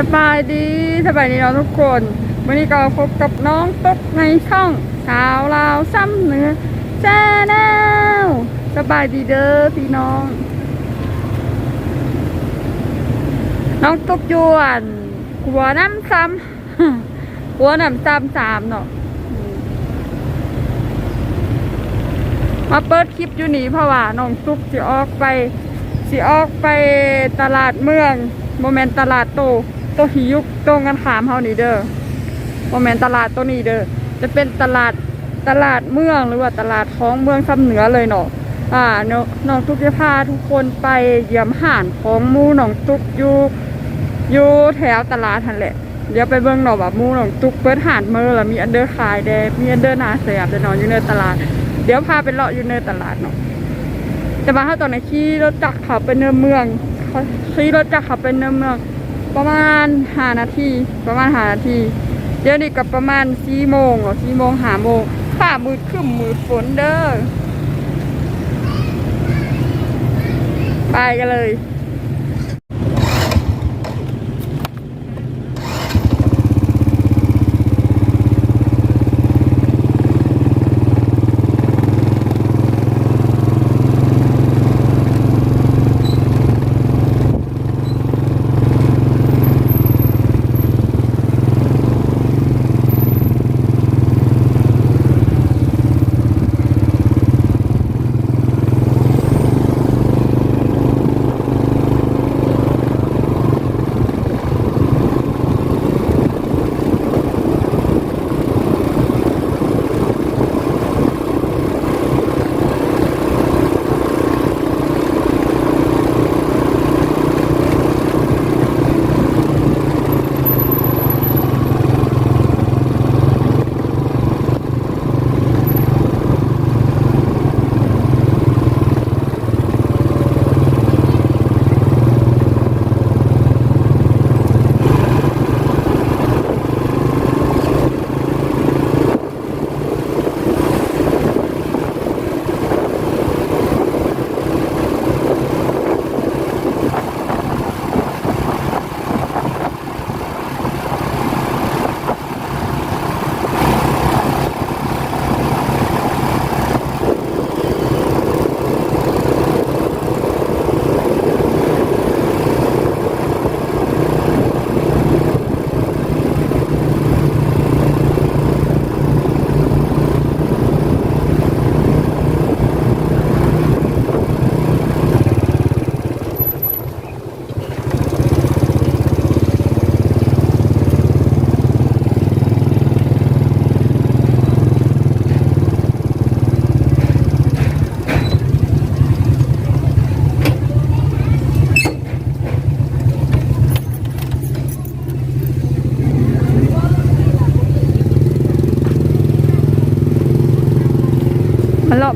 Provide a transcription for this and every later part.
สบายดีสบายดีเนาะทุกคนวันนี้ก็พบกับน้องตุ๊กในช่องสาวลาวซ้ำเหนือแจ้แนวสบายดีเด้อพี่น้อง น้องตุ๊กยวนหัวน้ำซ้ำหัวน้ำซ้ำสามเนาะมาเปิดคลิปอยู่นี่เพราะว่าน้องตุ๊กจะออกไปสิออกไปตลาดเมืองโมเมนต์ตลาดโต โตหิยุกตรงกันขามเฮานี่เด้อโมเมนตลาดตัวนี้เด้อจะเป็นตลาดตลาดเมืองหรือว่าตลาดของเมืองซ้ำเหนือเลยเนาะอ่าน,น้องตุ๊กจะพาทุกคนไปเยี่ยมห่านของมูน้องตุ๊กอยู่อยู่แถวตลาดทันแหละเดี๋ยวไปเบิ่งเนาะว่าหมูน้องตุ๊กเปิดห่านเมื่อแล้วมีอันเดอร์ขายแดมีอันเดอร์นาเสียบเดี๋ยวเนอนอยู่ในตลาด เดี๋ยวพาไปเลาะอยู่ในตลาดเนาะแต่ว่าถ้าตอนนี้ขี่รถจักรขับไปเนินเมืองขี่รถจักรขับไปเนินเมือง ประมาณห้านาทีประมาณห้านาที เดี๋ยวนี้กับประมาณสี่โมงหรอสี่โมงห้าโมงฝ่ามืดขึ้นมืดฝนเด้อไปกันเลย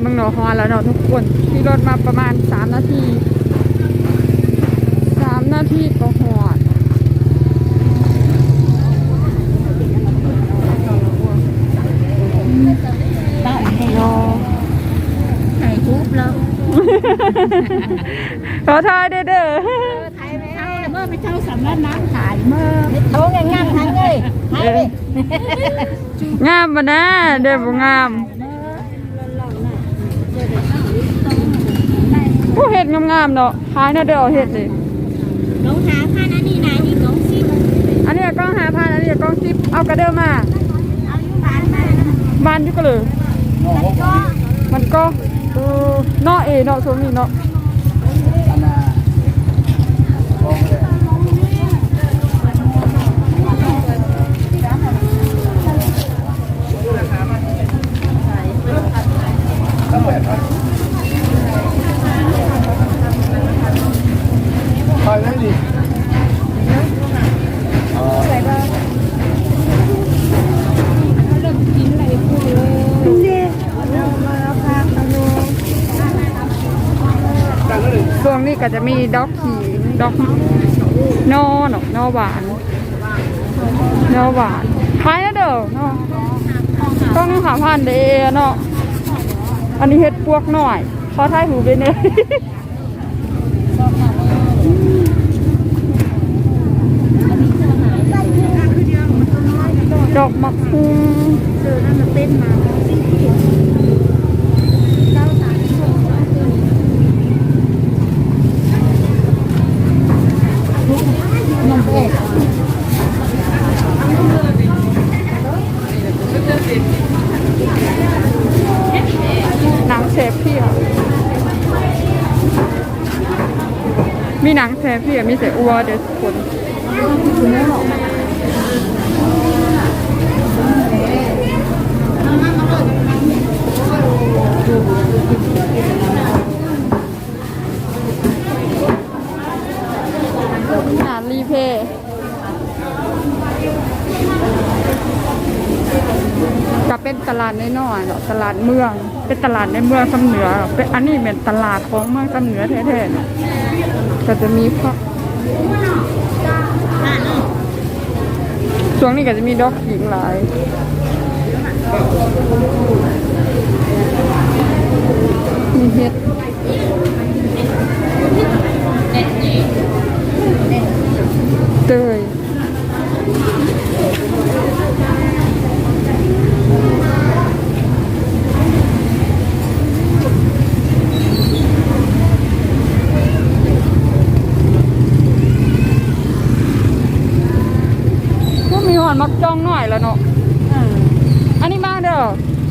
มาเลาะเมืองหนองฮอนแล้วเนาะทุกคนขี่รถมาประมาณสามนาทีสามนาทีก็หอดได้ให้รอให้ทุบแล้วขอทายเด้อเด้อไทยไม่เอาเมื่อไปเช่าสำนักน้ำขายเมื่อโตงงามทั้งเลยให้ไปงามปะนะเด้อบ่งามผู้ เห็ดงามๆเนาะขายน่าเด้อเอาเห็ดเลยลงหาผ้านั่นนี่นะนี่ของซิอันนี้กล้องหาพันอันนี้กล้องซิปเอากระเด้อมาเอาอยู่บ้านมาบ้านอยู่ก็เลยแล้วก็มันก็เออเนาะเอเนาะช่วงนี้เนาะ ไปได้ดิช่วงนี้ก็จะมีดอกขีดอกนอเนาะนอหวานนอหวานขายนะเด้อเนาะต้องหาพันเด้เนาะอันนี้เฮ็ดพวกหน่อยขอท้ายหูไปเนี่ย ดอกมะฮุงเจอนั่นมาเต้นมาหนังเชฟพี่อะมีหนังเชฟพี่อะมีแต่อัวเดี๋ยคนาดน้อยๆเนาะตลาดเมือง เป็นตลาดในเมืองสำเหนือเป็นอันนี้เป็นตลาดของเมืองสำเหนือแท้ๆก็จะมีพักช่วงนี้ก็จะมีดอกหญิงหลายมีเห็ดเตยก็มีห อนมักจ้องหน่อยแล้วเนาะอันนี้มาเด้อ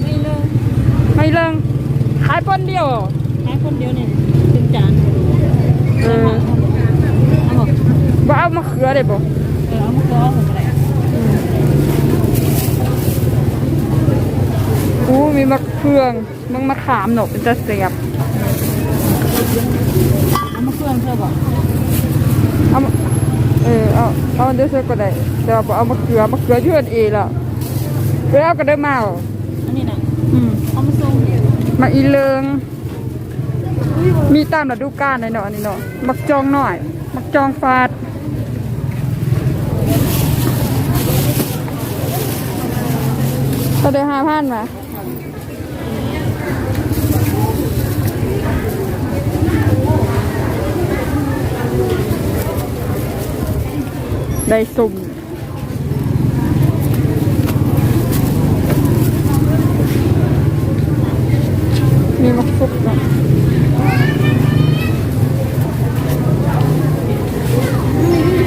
ไม่เลยไม่เลิงขายปนเดียวเหรอแค่คนเดียวเนี่ยถึงจานเออเอาบอกว่าเอามะเขือได้บ่เออเอามาก้อผมอะไรอู้มีมะเฟืองมึงมะขามเนาะเป็นจะเสียบเอามาเครื่องเธอบอกเอา เออเอาเอาเดี๋ยวซื้อก็ได้แต่ว่าบ่เอามะเขือมะเขือเชื่อนเองล่ะไปเอาก็ได้มาเหรออันนี้นะอืมเอามาส่งมาอีเลิงมีตามฤดูกาลเลยเนาะอันนี้เนาะมักจองหน่อย มักจองฟาดก็ได้ห้าพันมา ได้สุ่มมีมักฟุกนะ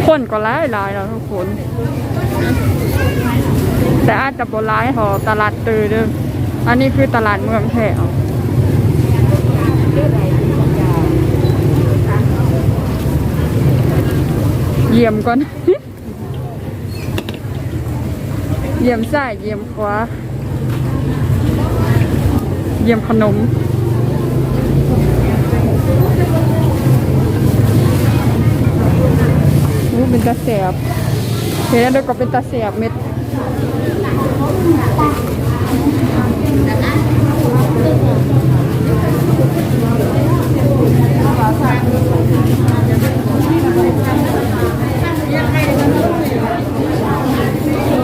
คนก็ร้ายหลายแล้วทุกคน แต่อาจจะบร้ายพอตลาดตือเด้ออันนี้คือตลาดเมืองแถวเยี่ยมก่อน เยี่ยมซ้ายเยี่ยมขวาเยี่ยมขนมอู้เป็นตาเสียบเห็นแล้วเดี๋ยก็เป็นตาเสียบเม็ด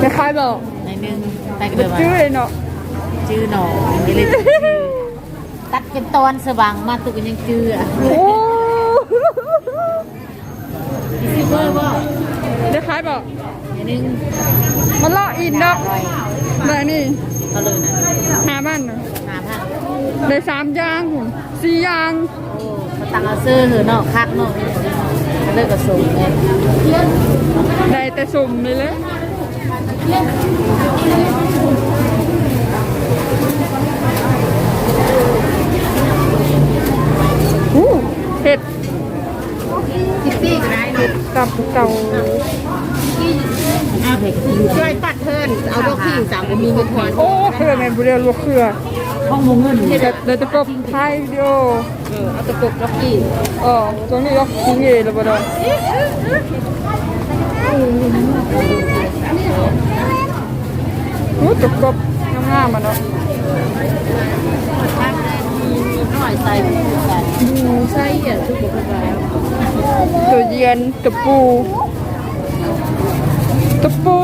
จะคายบอก ในนึงแต่ก็เดินมาชื่อเลยเนาะชื่อหนอไม่เลยตัดเป็นตอนสว่างมาตุกยังจืออะโอ้ซิเวอร์ว่าจะคล้ายบอกในนึงมันเลาะอินเนาะแบบนี้เขาเลยนะหาบ้านเนาะหาพันได้สามอย่างหุ่นสี่อย่างโอ้เขาตังเอาซื้อหือเนาะคักเนาะเลิกกับสูงเลยได้แต่สุ่มเลยเลยอู้เห็ด คิตตี้ก็ได้เห็ดกับเก่าช่วยตัดเพิ่นเอาดอกที่สามมีเงินทอนโอ้เครือแมนบุเรียลวกเครือห้องมงเงินเดี๋ยวเดี๋ยวจะกบไทยวิดีโอเออเอาตะกบดอกที่อ๋อตรงนี้ยกทิ้งเองแล้วบ่ได้โอ้ตะกบงามๆมันเนาะหน่อยใส่ใส่อะทุกคนแล้ว ตัวเย็นตะปูตะปู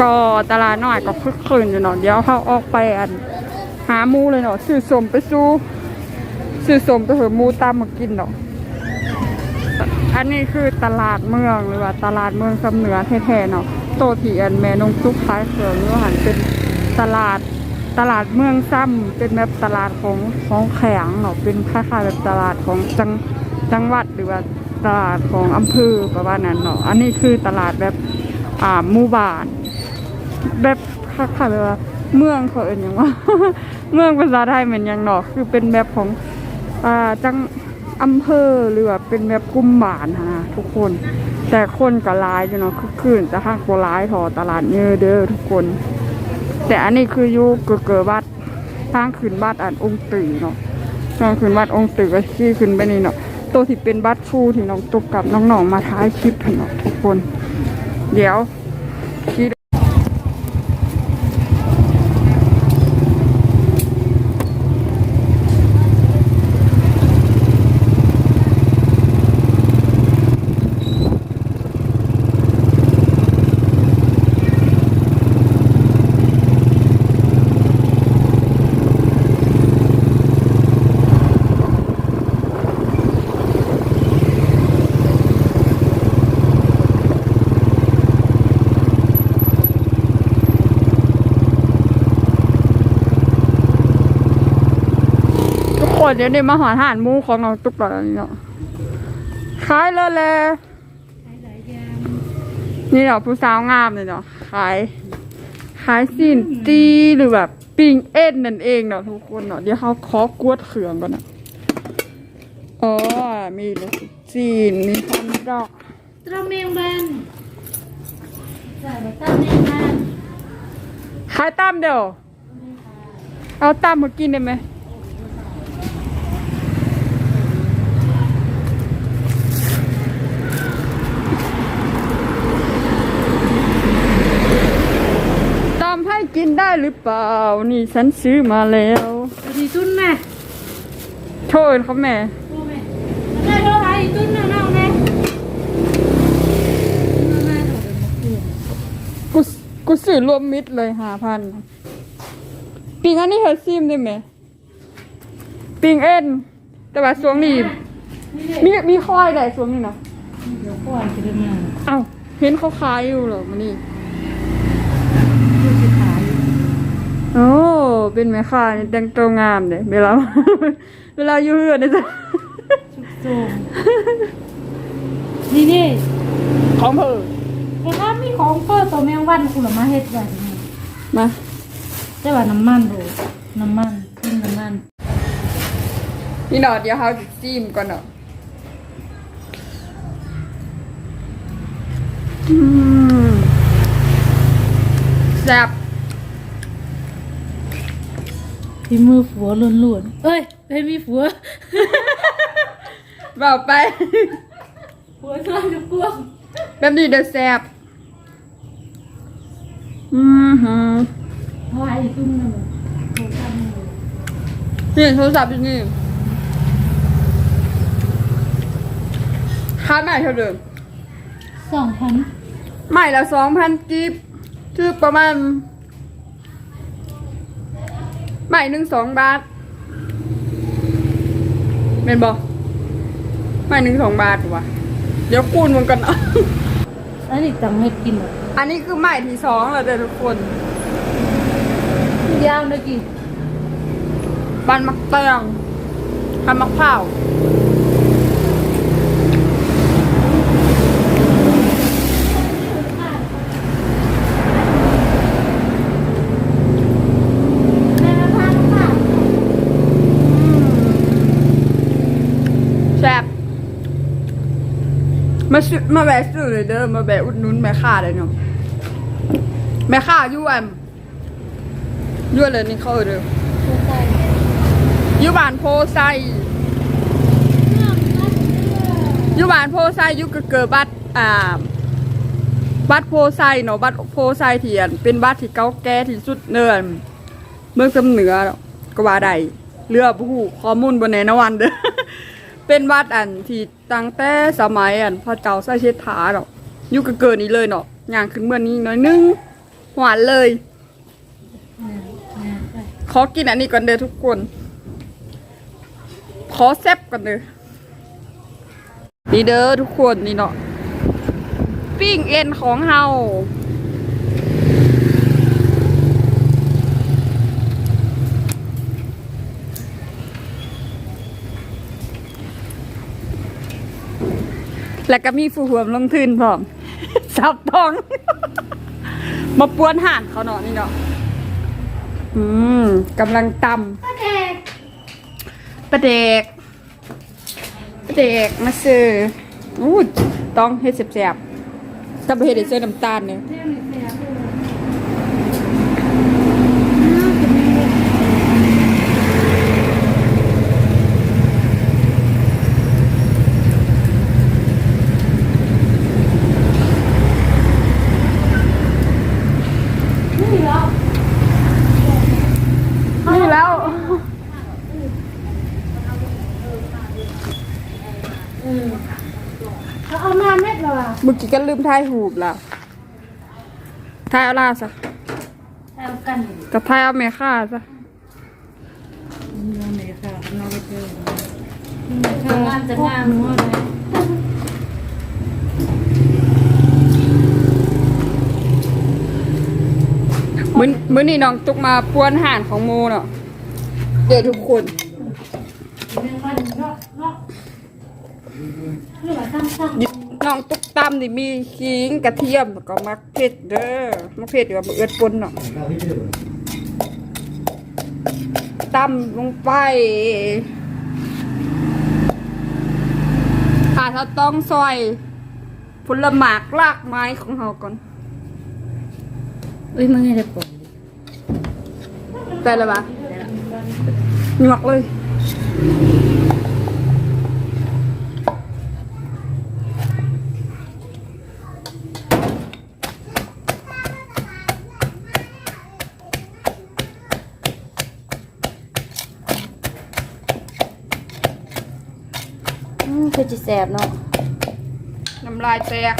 ก็ตลาดน้อยก็คึกคืนอยู่เนาะเดี๋ยวเขาออกไปอัน หาหมูเลยเนาะซื้อสมไปสู้ซื้อสมไปเหอะหมูตามมากินเนาะ อันนี้คือตลาดเมืองหรือว่าตลาดเมืองสำเหนือแท้ๆเนาะโตที่อันแม่นงซุกขายเสือนี่หันเป็นตลาดตลาดเมืองซ้ำเป็นแบบตลาดของของแข็งเนาะเป็นคล้ายๆแบบตลาดของจังจังหวัดหรือว่าตลาดของอำเภอประมาณนั้นเนาะอันนี้คือตลาดแบบอ่าหมู่บ้าน แบบคล้ายๆแบบว่าเมืองเขาเอ็นหยังว่า เมืองภาษาไทยเหมือนหยังเนาะคือเป็นแบบของอ่าจัง อำเภอหรือว่าเป็นแบบกลุ่มบ้านหั้นะทุกคน แต่คนก็ร้ายอยู่เนาะคือคืนแต่ห้างโบร้ายทอตลาดเยอะเด้อทุกคน แต่อันนี้คืออยู่เกอเกอบัดทางขึ้นบัดอันองค์ตื่เนาะทางขึ้นบัดองค์ตื่ก็ขี่ขึ้นไปนี่เนาะตัวที่เป็นบัดฟูที่น้องตกกับน้องๆมาท้ายคลิปเนาะทุกคน เดี๋ยวขี่ทุกคน เดี๋ยวนี้มาหาอาหารหมูของน้องตุ๊กก่อนอันนี้เนาะขายเลยแหละนี่เนาะผู้สาวงามเลยเนาะขายขายสินตีหรือแบบปิ้งเอ็นนั่นเองเนาะทุกคนเนาะเดี๋ยวเขาขอกวดเขืองก่อนนะอ๋อมีเลยจีนมีฮอนดอกตระเมียงบันใส่ตระเมียงบันขายตามเดียวเอาตามมากินได้ไหมตามให้กินได้ หรือเปล่า นี่ฉันซื้อมาแล้วดีตุ้นแม่โชว์เขาแม่โอ้แม่ได้เท่าไหร่ตุ้นน่ะน้องแม่กูกูซื้อรวมมิตรเลยห้าพันปิงอันนี้เธอซิมได้ไหมปิงเอ็นแต่ว่าสวงนี่มีมีคอยได้สวงนี่นะเดี๋ยวก่อนจะได้มาเอ้าเห็นเขาขายอยู่เหรอมันนี่ ดูสิขาย โอ้ เป็นแม่ค้านี่แต่งตัวงามเลยเวลา เวลาอยู่เฮือนนี่จ้ะโจมนี่นี่ของเพิ่นแต่ถ้ามีของเปิดตัวแมงวันคุณมาเฮ็ดแบบนี้มาแต่ว่าน้ำมันดูน้ำมันขึ้นน้ำมันพี่หนอดเดี๋ยวเขาจะจิ้มก่อนเนาะอืมแซ่บ ที่มือผัวล้วนๆเอ้ยไม่มีผัวเบาไป ผัวซ่อนอยู่กวงแบบนี้เด้อแซ่บอือหือเพราะว่าไอ้ตุ้มนั่นน่ะโทรศัพท์มันเลยนี่โทรศัพท์อยู่นี่ค่าใหม่เท่าเดิม สองพัน ใหม่ละสองพันกิฟคือประมาณ ใหม่หนึ่งสองบาทเป็นบอใหม่หนึ่งสองบาทวะเดี๋ยวคูณมันกันเนาะอันนี้ตังเฮ็ดกินเหรออันนี้คือใหม่ที่สองแล้วเด้อทุกคนยาวเลยกี่บันมักเตียงทำมักเผาว แม่พันค่ะ แซ่บ มาซื้อมาแวะซื้อเลยเด้อมาแวะอุดหนุนแม่ค้าเลยเนาะแม่ค้าอยู่อันอยู่เลยนี่เขาเด้ออยู่บ้านโพไซอยู่บ้านโพไซอยู่กเกิดบัดอ่าบัดโพไซเนาะบัดโพไซเถียน เป็นบัดที่เก่าแก่ที่สุดเนินเมืองสำเหนือเนาะก็ว่าได้เรือผู้ข้อมูลบนแนนวันเด้อ เป็นวัดอันที่ตั้งแต่สมัยอันพระเจ้าไส้เชษฐาเนาะอยู่กเกิดนี้เลยเนาะย่างขึ้นเมื่อนี้น้อยนึงหวานเลย ขอกินอันนี้ก่อนเด้อทุกคน ขอแซบกันเด้อนี่เด้อทุกคนนี่เนาะปิ้งเอ็นของเฮา แล้วก็มีผู้ห่วมลงทุนพร้อมสับทอง มาป้วนห่านเขาเนาะนี่เนาะอืมกำลังตำประเดกประเดกประเดกมาซื้ออู้ต้องเฮ็ดแสบๆถ้าบ่เฮ็ดให้เสื้อน้ำตาลเนี่ยนี่แล้ว เขาเอามาเม็ดเหรอเมื่อกี้ก็ลืมทายหูบแล้วทายเอาล่าซะเอากันกับทายเอาแม่ค่าซะทำงานจะงานหัวเลยมื้อมื้อนี้น้องตุกมาปวนห่านของโมเนาะเดี๋ยวทุกคน เรื่องมันเนาะเนาะ เรื่องตั้งตั้งน้องตุกตำนี่มีขิงกระเทียมแล้วก็มักเผ็ดเด้อมักเผ็ดกับเอือดปนเนาะตำลงไปอาเราต้องซอยผลหมากรากไม้ของเราก่อน อุ้ยมึงไงจะปกได้แล้วปะหยวกเลย อืมคือจะแสบเนาะน้ำลายแตก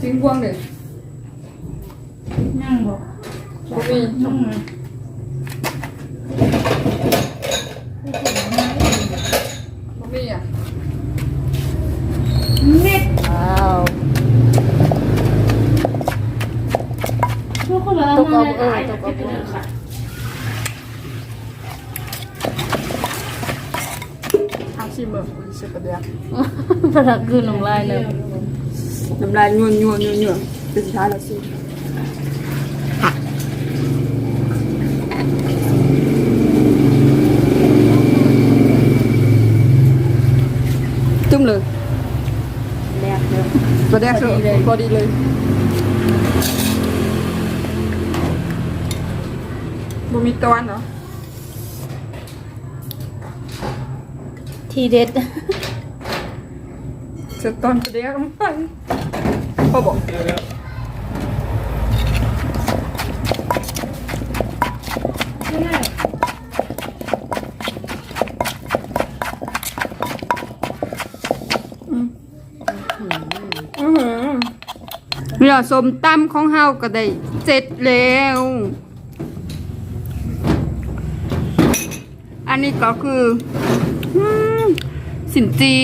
สิงพวงเด้อ นั่งบอก บ่มี นั่งเลย บ่มีอะ เม็ด ว้าว ทุกคนเลย ตกเอาเออตกเอาเออ เอาชิมเบิ่งกูสิประเดี๋ยว พลักคือน้ำลายเลยน้ำลายนัวนัวนัวนัวเป็นสุดท้ายแล้วสิจุ่มเลยแรกเลยประเดี๋ยวเถอะพอดีเลยบ่มีตอนเหรอทีเด็ด จะตอนประเดี๋ยวลงไปพ่อบอกอือหือเนี่ยสมตำของเฮาก็ได้เสร็จแล้ว อันนี้ก็คืออืมสินจี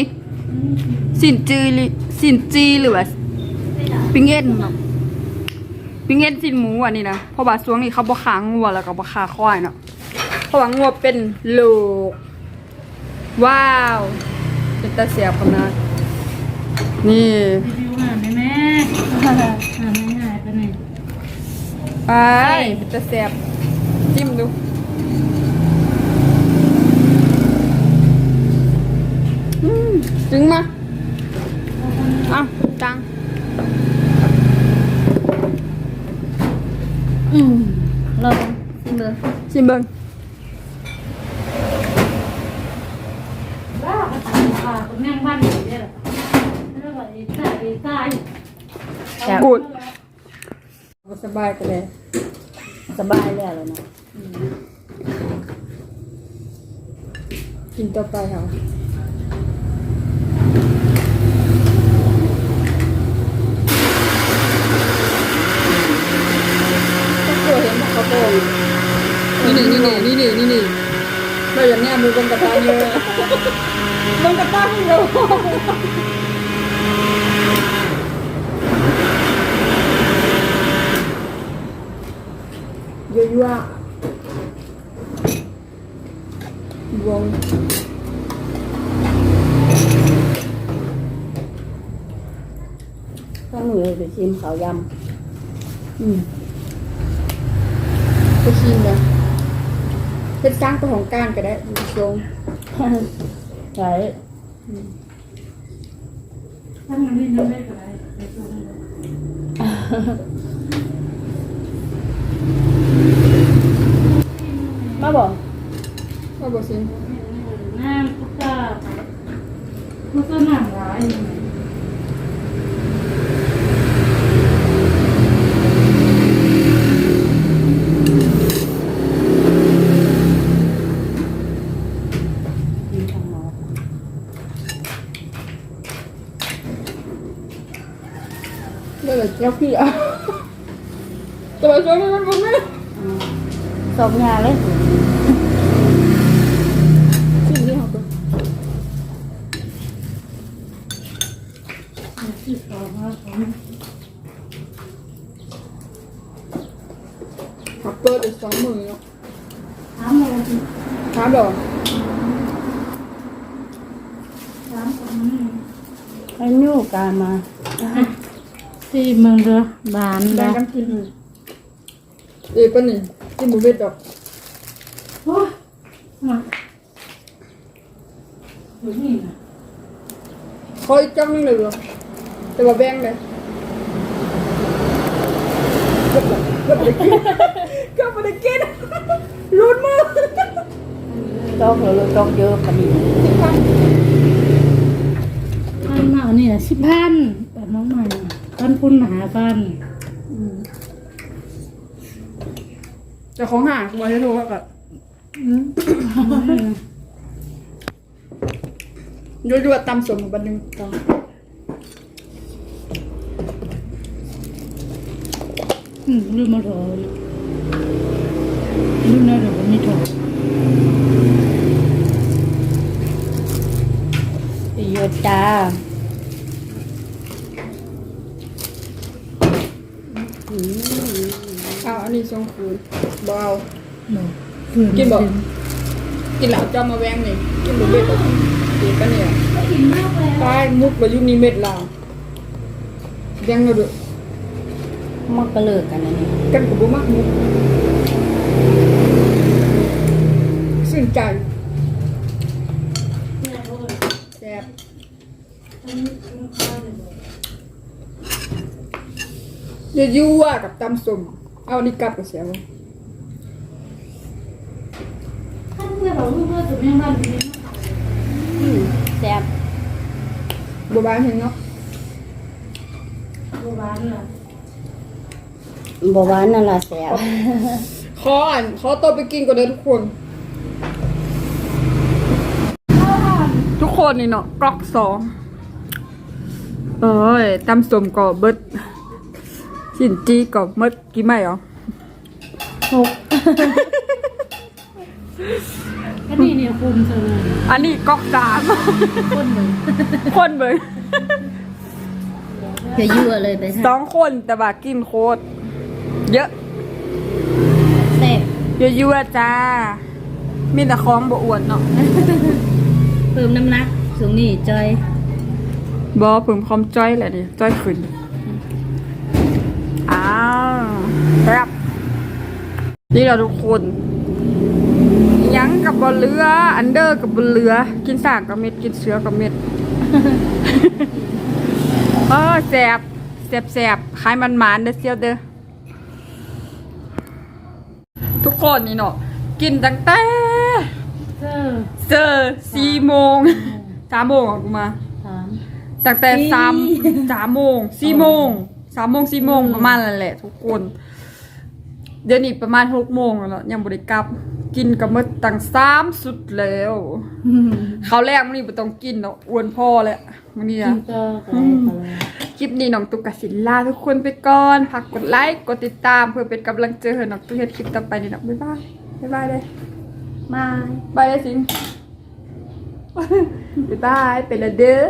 สินจีหรือสินจีหรือว่าปิ้งเอ็นเนาะปิ้งเอ็นสินหมูอันนี้นะเพราะว่าช่วงนี้เขาบ่ขางัวแล้วก็บ่ขาควายเนาะเพราะว่างัวเป็นโลก ว้าวเป็นตาเสียบคำนะนี่รีวิวงานได้ไหมงานไม่หายไปไหนไปมันจะแสบจิ้มดู อืม จึงมาอะตังอืมลองชิมเลยชิมเบิ้งว้าวก็ทำปลาตรงนั่งบ้านอยู่เนี่ยแล้วก็อีตาอีตากูดสบายกันเลยสบายแล้วเลยเนาะกินต่อไปเหรอ นี่นี่นี่นี่นี่นี่นี่เราอย่างเนี้ยมือบนกระทะเยอะบนกระทะเยอะเยอะยั่ววงต้องหนูไปชิมข้าวยำ อืมไปชิมเลย เพชรจ้างตัวของก้านก็ได้ดูทรงำใช่มาบอกว่าบอกสิน้ำก็จะมันก็หนักหลาย กินข้าวหมอ เดี๋ยวเจ้าพี่อะแต่ว่าช่วงนี้มันมันไม่สอง ยาเลยสิ่งที่เขาเป็นสิบสองห้าสองเขาเปิดอีกสองมือเนาะสามโมงครับดอกสามสองไอ้ยูการมาสี่โมงเด้อบานแบ่เด้งอกันกินเอ้ยปะนี่กินบุฟเฟ่ต์ดอกโอ้ยมาดูนี่นะขออีกจ้องนึงเลยเหรอแต่ว่าแบ่งเลยก็ไม่ได้กินก็ไม่ได้กินรุนมือจอกเหรอจอกเยอะปะนี่พันมาเนี่ยสิบพันแบบน้องใหม่ พันคุณหาพันแต่ของห่างกูมาให้โทรกับยั่วๆตำสมบันหนึ่งตองอืมลืมมาถอดลืมนะเดี๋ยวผมไม่ถอดเยอะจ้า อ้าวอันนี้ทรงคืนบเอาเนาะฝืนกินบ่กินเหล้าจอมมาแวงนี่กินบุฟเฟ่ต์ดอกกินปะเนี่ยกินมากเลยตายมุกบายุนี่เม็ดลาวยังเราดูมักกระเลิกกันนะนี่กันกับบุมักมุกสื่นใจแซ่บเยอะยั่วกับตำส้ม เอาอันนี้กลับกับเสียวะท่านเพื่อนเราเพื่อนจะไม่บ้านนี้อืมแซ่บบัวบานเห็นเนาะโบราณล่ะบอกว่านั่นล่ะแซ่บขออ่านขอตัวไปกินก่อนเด้อทุกคน ทุกคนนี่เนาะกรอกสองเอ้ยตำส้มก็เบิด สินจีก็เบิดกี่ไม่เหรอหกก็นี่เนี่ยคุมเธอเลยอันนี้กรอกสามคนเหมือนคนเบิดจะยั่วเลยไปสองคนแต่ว่ากินโคตรเยอะแซ่บยั่วๆจ้า มีแต่ของบ่อ้วนเนาะเพิ่มน้ำหนักสูงนี่จอยบอผมความจ้อยแหละดิจ้อยขึ้น อ้าวครับนี่เราทุกคนอิหยังกับบนเรือ อันเดอร์กับบนเรือ กินสากกับเม็ดกินเสือกับเม็ดเออแสบแสบแสบขายมันหมานเด้อเซียวเด้อทุกคนนี่เนาะกินตั้งแต่เธอเจอสี่โมงสามโมงออกมาถามตั้งแต่สี่สามสามโมงสี่โมง สามโมงสี่โมงประมาณนั่นแหละ ทุกคน เดี๋ยวนี้ประมาณหกโมงแล้วเนาะยังบริกลับ กินกับมืดตั้งสามสุดแล้วเขาวแรกมันนี่ไม่ต้องกินเนาะอ้วนพ่อแล้วมันนี่กิอะนก็ไปไปเลยคลิปนี้น้องตุกกสินลาทุกคนไปก่อนฝากกดไลค์กดติดตามเพื่อเป็นกำลังใจให้น้องตุกเฮ็ดคลิปต่อไปนี่นะบ๊ายบายบ๊ายบายเลยมาบายเลยสิงบ๊ายบายเป็นละเด้อ